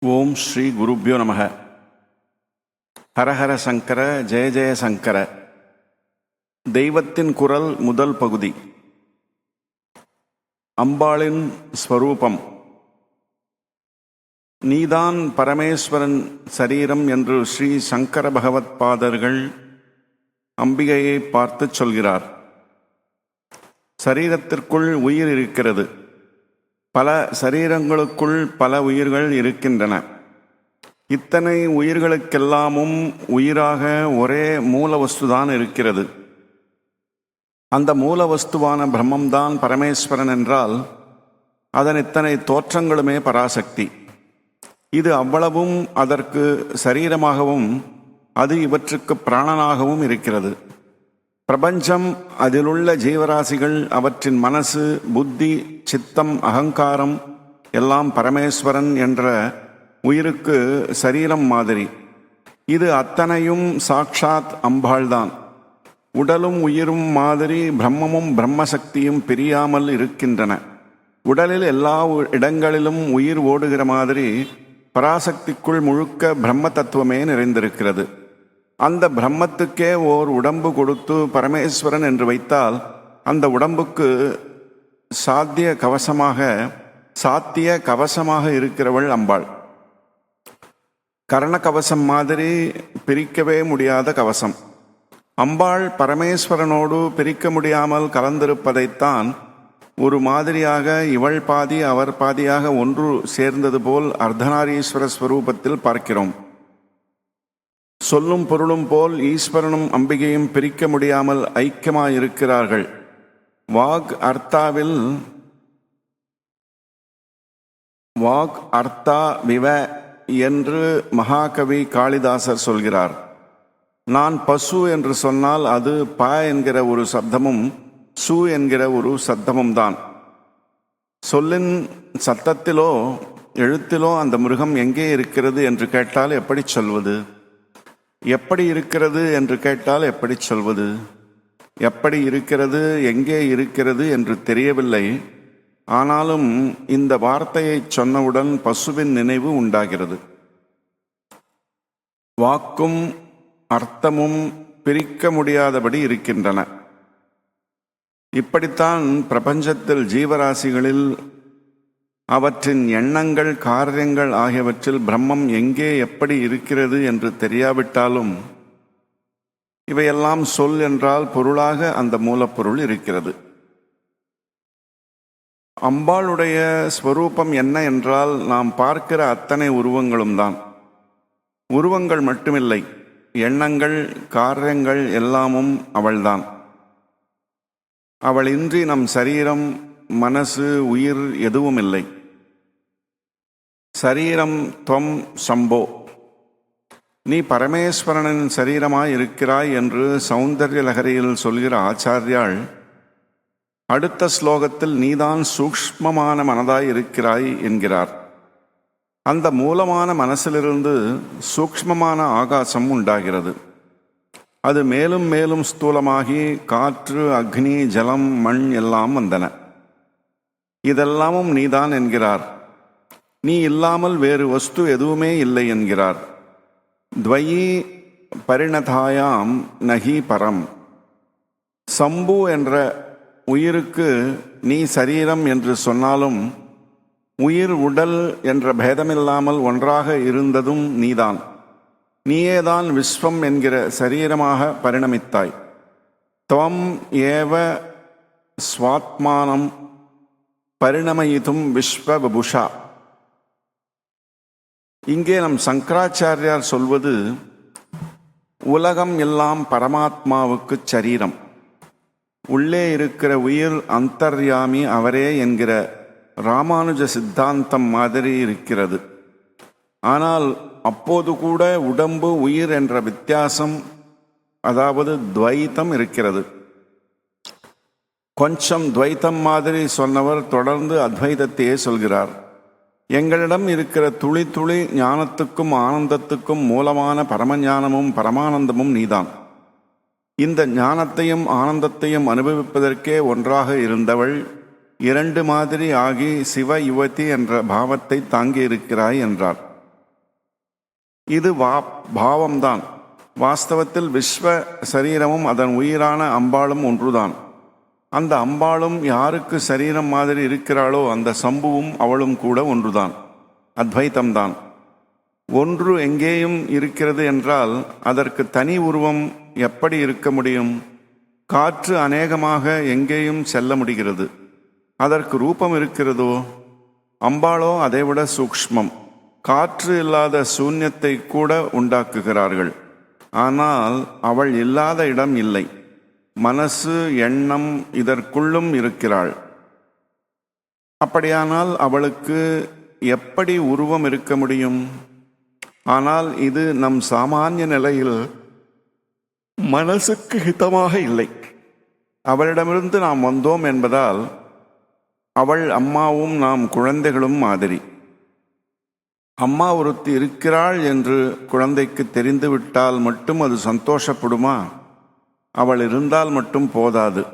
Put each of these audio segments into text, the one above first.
ஓம் ஸ்ரீ குருப்யோ நமக. ஹரஹர சங்கர ஜெய ஜெய சங்கர. தெய்வத்தின் குரல் முதல் பகுதி. அம்பாளின் ஸ்வரூபம். நீதான் பரமேஸ்வரன் சரீரம் என்று ஸ்ரீ சங்கர பகவத் பாதர்கள் அம்பிகையை பார்த்து சொல்கிறார். சரீரத்திற்குள் உயிர் இருக்கிறது. பல சரீரங்களுக்குள் பல உயிர்கள் இருக்கின்றன. இத்தனை உயிர்களுக்கெல்லாமும் உயிராக ஒரே மூல வஸ்துதான் இருக்கிறது. அந்த மூல வஸ்துவான பிரம்மம்தான் பரமேஸ்வரன் என்றால் அதன் இத்தனை தோற்றங்களுமே பராசக்தி. இது அவ்வளவும் அதற்கு சரீரமாகவும் அது இவற்றுக்கு பிராணனாகவும் இருக்கிறது. பிரபஞ்சம் அதிலுள்ள ஜீவராசிகள் அவற்றின் மனசு புத்தி சித்தம் அகங்காரம் எல்லாம் பரமேஸ்வரன் என்ற உயிருக்கு சரீரம் மாதிரி. இது அத்தனையும் சாக்ஷாத் அம்பாள்தான். உடலும் உயிரும் மாதிரி பிரம்மமும் பிரம்மசக்தியும் பிரியாமல் இருக்கின்றன. உடலில் எல்லா இடங்களிலும் உயிர் ஓடுகிற மாதிரி பராசக்திக்குள் முழுக்க பிரம்ம தத்துவமே நிறைந்திருக்கிறது. அந்த பிரம்மத்துக்கே ஓர் உடம்பு கொடுத்து பரமேஸ்வரன் என்று வைத்தால் அந்த உடம்புக்கு சாத்திய கவசமாக சாத்திய கவசமாக இருக்கிறவள் அம்பாள். கரண கவசம் மாதிரி பிரிக்கவே முடியாத கவசம். அம்பாள் பரமேஸ்வரனோடு பிரிக்க முடியாமல் கலந்திருப்பதைத்தான் ஒரு மாதிரியாக இவள் பாதி அவர் பாதியாக ஒன்று சேர்ந்தது போல் அர்த்தநாரீஸ்வர ஸ்வரூபத்தில் பார்க்கிறோம். சொல்லும் பொருளும் போல் ஈஸ்வரனும் அம்பிகையும் பிரிக்க முடியாமல் ஐக்கியமாயிருக்கிறார்கள். வாக் அர்த்தாவில் வாக் அர்த்தா விவ என்று மகாகவி காளிதாசர் சொல்கிறார். நான் பசு என்று சொன்னால் அது ப என்கிற ஒரு சப்தமும் சு என்கிற ஒரு சப்தமும் தான். சொல்லின் சத்தத்திலோ எழுத்திலோ அந்த மிருகம் எங்கே இருக்கிறது என்று கேட்டால் எப்படி சொல்வது? எப்படி இருக்கிறது என்று கேட்டால் எப்படி சொல்வது? எப்படி இருக்கிறது எங்கே இருக்கிறது என்று தெரியவில்லை. ஆனாலும் இந்த வார்த்தையை சொன்னவுடன் பசுவின் நினைவு உண்டாகிறது. வாக்கும் அர்த்தமும் பிரிக்க முடியாதபடி இருக்கின்றன. இப்படித்தான் பிரபஞ்சத்தில் ஜீவராசிகளில் அவற்றின் எண்ணங்கள் காரியங்கள் ஆகியவற்றில் பிரம்மம் எங்கே எப்படி இருக்கிறது என்று தெரியாவிட்டாலும் இவையெல்லாம் சொல் என்றால் பொருளாக அந்த மூலப்பொருள் இருக்கிறது. அம்பாளுடைய ஸ்வரூபம் என்ன என்றால் நாம் பார்க்கிற அத்தனை உருவங்களும் தான். உருவங்கள் மட்டுமில்லை எண்ணங்கள் காரியங்கள் எல்லாமும் அவள்தான். அவள் இன்றி நம் சரீரம் மனசு உயிர் எதுவும் இல்லை சரீரம் துவம் சம்போ. நீ பரமேஸ்வரனின் சரீரமாய் இருக்கிறாய் என்று சௌந்தர்ய லகரியில் சொல்கிற ஆச்சாரியாள் அடுத்த ஸ்லோகத்தில் நீதான் சூக்ஷ்மமான மனதாய் இருக்கிறாய் என்கிறார். அந்த மூலமான மனசிலிருந்து சூக்ஷ்மமான ஆகாசம் உண்டாகிறது. அது மேலும் மேலும் ஸ்தூலமாகி காற்று அக்னி ஜலம் மண் எல்லாம் வந்தன. இதெல்லாமும் நீதான் என்கிறார். நீ இல்லாமல் வேறு வஸ்து எதுவுமே இல்லை என்கிறார். துவயி பரிணதாயாம் நகி பரம். சம்பு என்ற உயிருக்கு நீ சரீரம் என்று சொன்னாலும் உயிர் உடல் என்ற பேதமில்லாமல் ஒன்றாக இருந்ததும் நீதான். நீயேதான் விஸ்வம் என்கிற சரீரமாக பரிணமித்தாய். துவம் ஏவ ஸ்வாத்மானம் பரிணமயிதும் விஸ்வபுஷா இங்கே நம் சங்கராச்சாரியார் சொல்வது உலகம் எல்லாம் பரமாத்மாவுக்கு சரீரம். உள்ளே இருக்கிற உயிர் அந்தர்யாமி அவரே என்கிற ராமானுஜ சித்தாந்தம் மாதிரி இருக்கிறது. ஆனால் அப்போது கூட உடம்பு உயிர் என்ற வித்தியாசம் அதாவது துவைத்தம் இருக்கிறது. கொஞ்சம் துவைத்தம் மாதிரி சொன்னவர் தொடர்ந்து அத்வைதத்தையே சொல்கிறார். எங்களிடம் இருக்கிற துளி துளி ஞானத்துக்கும் ஆனந்தத்துக்கும் மூலமான பரமஞானமும் பரமானந்தமும் நீதான். இந்த ஞானத்தையும் ஆனந்தத்தையும் அனுபவிப்பதற்கே ஒன்றாக இருந்தவள் இரண்டு மாதிரி ஆகி சிவ யுவதி என்ற பாவத்தை தாங்கி இருக்கிறாய் என்றார் இது வா பாவம்தான். வாஸ்தவத்தில் விஸ்வ சரீரமும் அதன் உயிரான அம்பாளும் ஒன்றுதான். அந்த அம்பாளும் யாருக்கு சரீரம் மாதிரி இருக்கிறாளோ அந்த சம்புவும் அவளும் கூட ஒன்றுதான் அத்வைத்தம்தான். ஒன்று எங்கேயும் இருக்கிறது என்றால் அதற்கு தனி உருவம் எப்படி இருக்க முடியும்? காற்று அநேகமாக எங்கேயும் செல்ல முடிகிறது. அதற்கு ரூபம் இருக்கிறதோ? அம்பாளோ அதைவிட சூக்ஷ்மம். காற்று இல்லாத சூன்யத்தை கூட உண்டாக்குகிறார்கள். ஆனால் அவள் இல்லாத இடம் இல்லை. மனசு எண்ணம் இதற்குள்ளும் இருக்கிறாள். அப்படியானால் அவளுக்கு எப்படி உருவம் இருக்க முடியும்? ஆனால் இது நம் சாமானிய நிலையில் மனசுக்கு ஹிதமாக இல்லை. அவளிடமிருந்து நாம் வந்தோம் என்பதால் அவள் அம்மாவும் நாம் குழந்தைகளும் மாதிரி. அம்மா ஒருத்தி இருக்கிறாள் என்று குழந்தைக்கு தெரிந்துவிட்டால் மட்டும் அது சந்தோஷப்படுமா? அவள் இருந்தால் மட்டும் போதாது.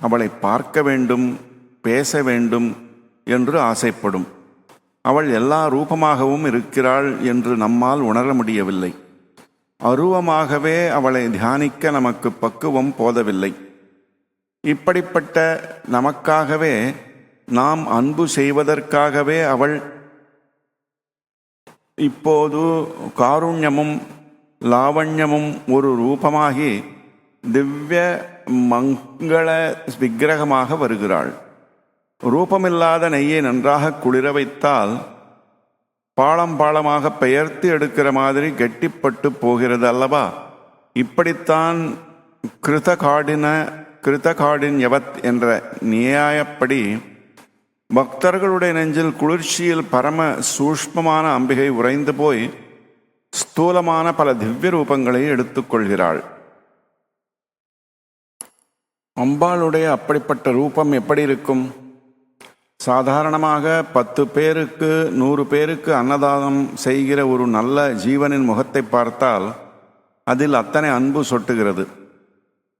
அவளை பார்க்க வேண்டும் பேச வேண்டும் என்று ஆசைப்படும். அவள் எல்லா ரூபமாகவும் இருக்கிறாள் என்று நம்மால் உணர முடியவில்லை. அருவமாகவே அவளை தியானிக்க நமக்கு பக்குவம் போதவில்லை. இப்படிப்பட்ட நமக்காகவே நாம் அன்பு செய்வதற்காகவே அவள் இப்போது காருண்யமும் லாவண்யமும் ஒரு ரூபமாகி திவ்ய மங்கள விக்கிரகமாக வருகிறாள். ரூபமில்லாத நெய்யை நன்றாக குளிர வைத்தால் பாலம் பாலமாக பெயர்த்து எடுக்கிற மாதிரி கெட்டிப்பட்டு போகிறது அல்லவா? இப்படித்தான் கிருத காடின கிருத யவத் என்ற நியாயப்படி பக்தர்களுடைய நெஞ்சில் குளிர்ச்சியில் பரம சூஷ்மமான அம்பிகை உறைந்து போய் ஸ்தூலமான பல திவ்ய ரூபங்களை எடுத்துக்கொள்கிறாள் அம்பாளுடைய அப்படிப்பட்ட ரூபம் எப்படி இருக்கும்? சாதாரணமாக பத்து பேருக்கு நூறு பேருக்கு அன்னதானம் செய்கிற ஒரு நல்ல ஜீவனின் முகத்தை பார்த்தால் அதில் அத்தனை அன்பு சொட்டுகிறது.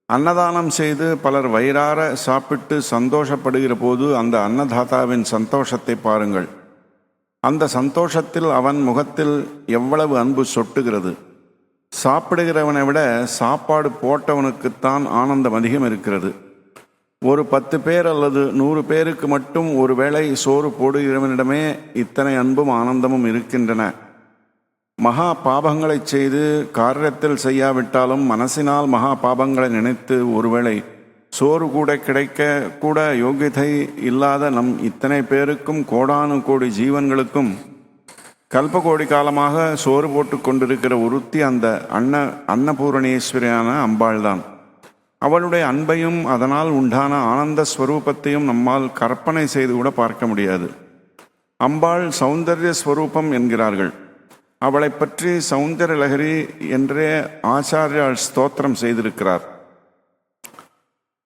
அன்னதானம் செய்து பலர் வயிறார சாப்பிட்டு சந்தோஷப்படுகிற போது அந்த அன்னதாதாவின் சந்தோஷத்தை பாருங்கள். அந்த சந்தோஷத்தில் அவன் முகத்தில் எவ்வளவு அன்பு சொட்டுகிறது. சாப்பிடுகிறவனை விட சாப்பாடு போட்டவனுக்குத்தான் ஆனந்தம் அதிகம் இருக்கிறது. ஒரு பத்து பேர் அல்லது நூறு பேருக்கு மட்டும் ஒரு வேளை சோறு போடுகிறவனிடமே இத்தனை அன்பும் ஆனந்தமும் இருக்கின்றன. மகா பாபங்களை செய்து காரியத்தில் செய்யாவிட்டாலும் மனசினால் மகா பாபங்களை நினைத்து ஒருவேளை சோறு கூட கிடைக்க கூட யோகியதை இல்லாத நம் இத்தனை பேருக்கும் கோடானு கோடி ஜீவன்களுக்கும் கல்பகோடி காலமாக சோறு போட்டு கொண்டிருக்கிற ஒருத்தி அந்த அன்ன அன்னபூரணேஸ்வரியான அம்பாள்தான். அவளுடைய அன்பையும் அதனால் உண்டான ஆனந்த ஸ்வரூபத்தையும் நம்மால் கற்பனை செய்து கூட பார்க்க முடியாது. அம்பாள் சௌந்தர்ய ஸ்வரூபம் என்கிறார்கள். அவளை பற்றி சௌந்தர லகரி என்றே ஆச்சாரியால் ஸ்தோத்திரம் செய்திருக்கிறார்.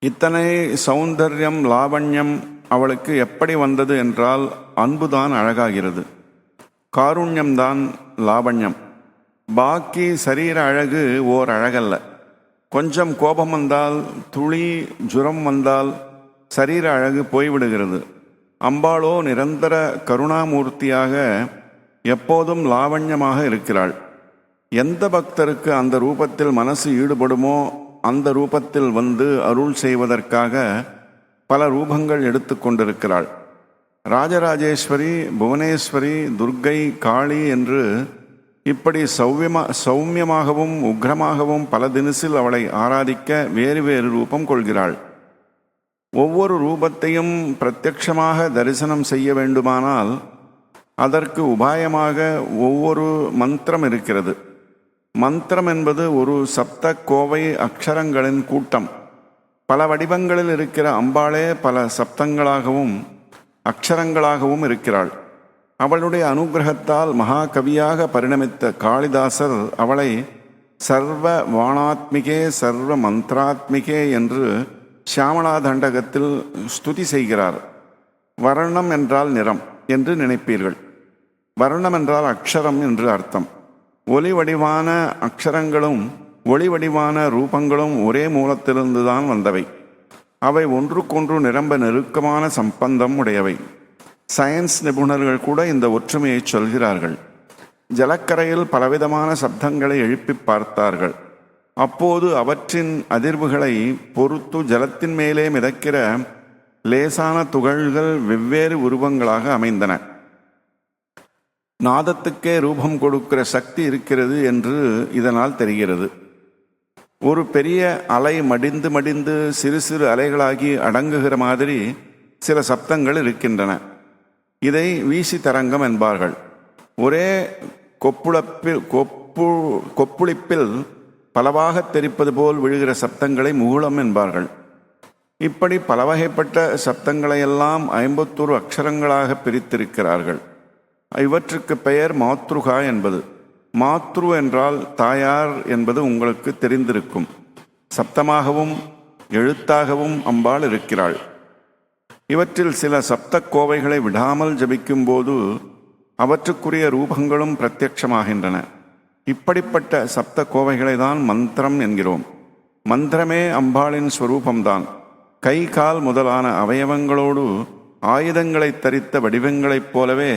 இத்தனை சௌந்தர்யம் லாவண்யம் அவளுக்கு எப்படி வந்தது என்றால் அன்புதான் அழகாகிறது. காருண்யம்தான் லாவண்யம். பாக்கி சரீர அழகு ஓர் அழகல்ல. கொஞ்சம் கோபம் வந்தால் துளி ஜுரம் வந்தால் சரீர அழகு போய்விடுகிறது. அம்பாளோ நிரந்தர கருணாமூர்த்தியாக எப்போதும் லாவண்யமாக இருக்கிறாள். எந்த பக்தருக்கு அந்த ரூபத்தில் மனசு ஈடுபடுமோ அந்த ரூபத்தில் வந்து அருள் செய்வதற்காக பல ரூபங்கள் எடுத்து கொண்டிருக்கிறாள். ராஜராஜேஸ்வரி புவனேஸ்வரி துர்க்கை காளி என்று இப்படி சௌவியமா சௌமியமாகவும் உக்ரமாகவும் பல தினசில் அவளை ஆராதிக்க வேறு வேறு ரூபம் கொள்கிறாள். ஒவ்வொரு ரூபத்தையும் பிரத்யக்ஷமாக தரிசனம் செய்ய வேண்டுமானால் அதற்கு உபாயமாக ஒவ்வொரு மந்திரம் இருக்கிறது. மந்திரம் என்பது ஒரு சப்த கோவை அக்ஷரங்களின் கூட்டம். பல வடிவங்களில் இருக்கிற அம்பாளே பல சப்தங்களாகவும் அக்ஷரங்களாகவும் இருக்கிறாள். அவளுடைய அனுகிரகத்தால் மகாகவியாக பரிணமித்த காளிதாசர் அவளை சர்வ வாணாத்மிகே சர்வ மந்திராத்மிகே என்று சியாமலா தண்டகத்தில் ஸ்துதி செய்கிறார். வர்ணம் என்றால் நிறம் என்று நினைப்பீர்கள். வர்ணம் என்றால் அக்ஷரம் என்று அர்த்தம். ஒலி வடிவான அக்ஷரங்களும் ஒளி வடிவான ரூபங்களும் ஒரே மூலத்திலிருந்து தான் வந்தவை. அவை ஒன்றுக்கொன்று நிரம்ப நெருக்கமான சம்பந்தம் உடையவை. சயின்ஸ் நிபுணர்கள் கூட இந்த ஒற்றுமையை சொல்கிறார்கள். ஜலக்கரையில் பலவிதமான சப்தங்களை எழுப்பி பார்த்தார்கள். அப்போது அவற்றின் அதிர்வுகளை பொறுத்து ஜலத்தின் மேலே மிதக்கிற லேசான துகள்கள் வெவ்வேறு உருவங்களாக அமைந்தன. நாதத்துக்கே ரூபம் கொடுக்கிற சக்தி இருக்கிறது என்று இதனால் தெரிகிறது. ஒரு பெரிய அலை மடிந்து மடிந்து சிறு சிறு அலைகளாகி அடங்குகிற மாதிரி சில சப்தங்கள் இருக்கின்றன. இதை வீசி தரங்கம் என்பார்கள். ஒரே கொப்புளப்பில் கொப்பு கொப்புளிப்பில் பலவாக தெரிப்பது போல் விழுகிற சப்தங்களை மூலம் என்பார்கள். இப்படி பல வகைப்பட்ட சப்தங்களையெல்லாம் ஐம்பத்தோரு அக்ஷரங்களாக பிரித்திருக்கிறார்கள். இவற்றுக்கு பெயர் மாத்ருகா என்பது. மாத்ரு என்றால் தாயார் என்பது உங்களுக்கு தெரிந்திருக்கும். சப்தமாகவும் எழுத்தாகவும் அம்பாள் இருக்கிறாள். இவற்றில் சில சப்த கோவைகளை விடாமல் ஜபிக்கும்போது அவற்றுக்குரிய ரூபங்களும் பிரத்யட்சமாகின்றன இப்படிப்பட்ட சப்த கோவைகளை தான் மந்திரம் என்கிறோம். மந்திரமே அம்பாளின் ஸ்வரூபம்தான். கை கால் முதலான அவயவங்களோடு ஆயுதங்களை தரித்த வடிவங்களைப் போலவே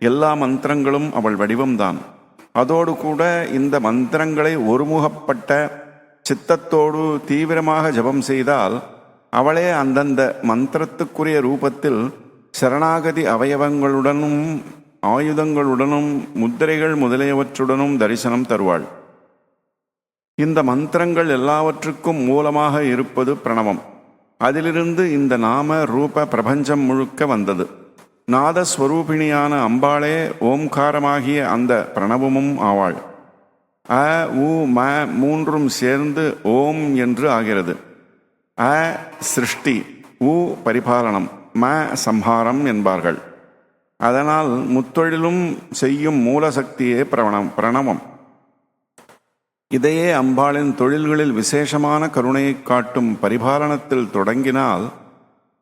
எல்லா மந்திரங்களும் அவள் வடிவம்தான். அதோடு கூட இந்த மந்திரங்களை ஒருமுகப்பட்ட சித்தத்தோடு தீவிரமாக ஜபம் செய்தால் அவளே அந்தந்த மந்திரத்துக்குரிய ரூபத்தில் சரணாகதி அவயவங்களுடனும் ஆயுதங்களுடனும் முத்திரைகள் முதலியவற்றுடனும் தரிசனம் தருவாள். இந்த மந்திரங்கள் எல்லாவற்றுக்கும் மூலமாக இருப்பது பிரணவம். அதிலிருந்து இந்த நாம ரூப பிரபஞ்சம் முழுக்க வந்தது. நாதஸ்வரூபிணியான அம்பாளே ஓம்காரமாகிய அந்த பிரணவமும் ஆவாள். அ உ ம மூன்றும் சேர்ந்து ஓம் என்று ஆகிறது. அ சிருஷ்டி உ பரிபாலனம் ம சம்ஹாரம் என்பார்கள். அதனால் முத்தொழிலும் செய்யும் மூலசக்தியே பிரணம் பிரணவம். இதையே அம்பாளின் தொழில்களில் விசேஷமான கருணையை காட்டும் பரிபாலனத்தில் தொடங்கினால்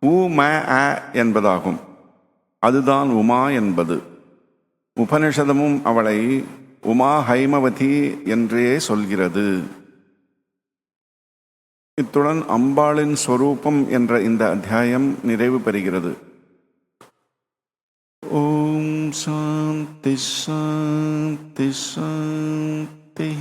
உ ம அ என்பதாகும். அதுதான் உமா என்பது. உபனிஷதமும் அவளை உமா ஹைமவதி என்றே சொல்கிறது. இத்துடன் அம்பாளின் ஸ்வரூபம் என்ற இந்த அத்தியாயம் நிறைவு பெறுகிறது. ஓம் சாந்தி சாந்தி சாந்தி.